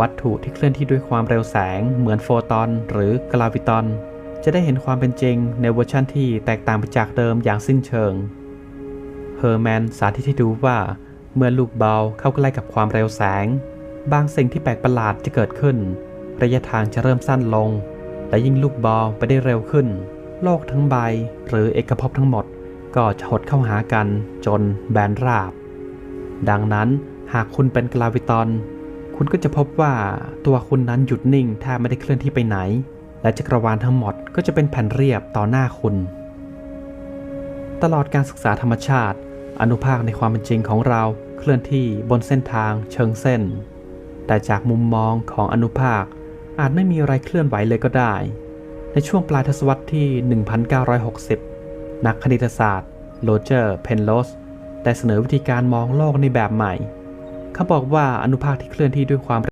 วัตถุที่เคลื่อนที่ด้วยความเร็วแสง เหมือนโฟตอน หรือกราวิตอน จะได้เห็นความเป็นจริงในเวอร์ชันที่แตกต่างไปจากเดิมอย่างสิ้นเชิง เฮอร์แมนสาธิตให้ดูว่า เมื่อลูกบอลเข้าใกล้กับความเร็วแสง บางสิ่งที่แปลกประหลาดจะเกิดขึ้น ระยะทางจะเริ่มสั้นลง และยิ่งลูกบอลไปได้เร็วขึ้น โลกทั้งใบ หรือเอกภพทั้งหมด ก็จะหดเข้าหากันจนแบนราบ ดังนั้นหากคุณเป็นกราวิตอน คุณก็จะพบว่าตัวคุณนั้นหยุดนิ่งแทบไม่ได้เคลื่อนที่ไปไหน และจักรวาลทั้งหมดก็จะเป็นแผ่นเรียบต่อหน้าคุณ ตลอดการศึกษาธรรมชาติ อนุภาคในความเป็นจริงของเราเคลื่อนที่บนเส้นทางเชิงเส้น แต่จากมุมมองของอนุภาคอาจไม่มีอะไรเคลื่อนไหวเลยก็ได้ ในช่วงปลายทศวรรษที่ 1960 นักคณิตศาสตร์โรเจอร์ เพนโลส ได้เสนอวิธีการมองโลกในแบบใหม่ เขาบอกว่าอนุภาคที่เคลื่อนที่ด้วยความ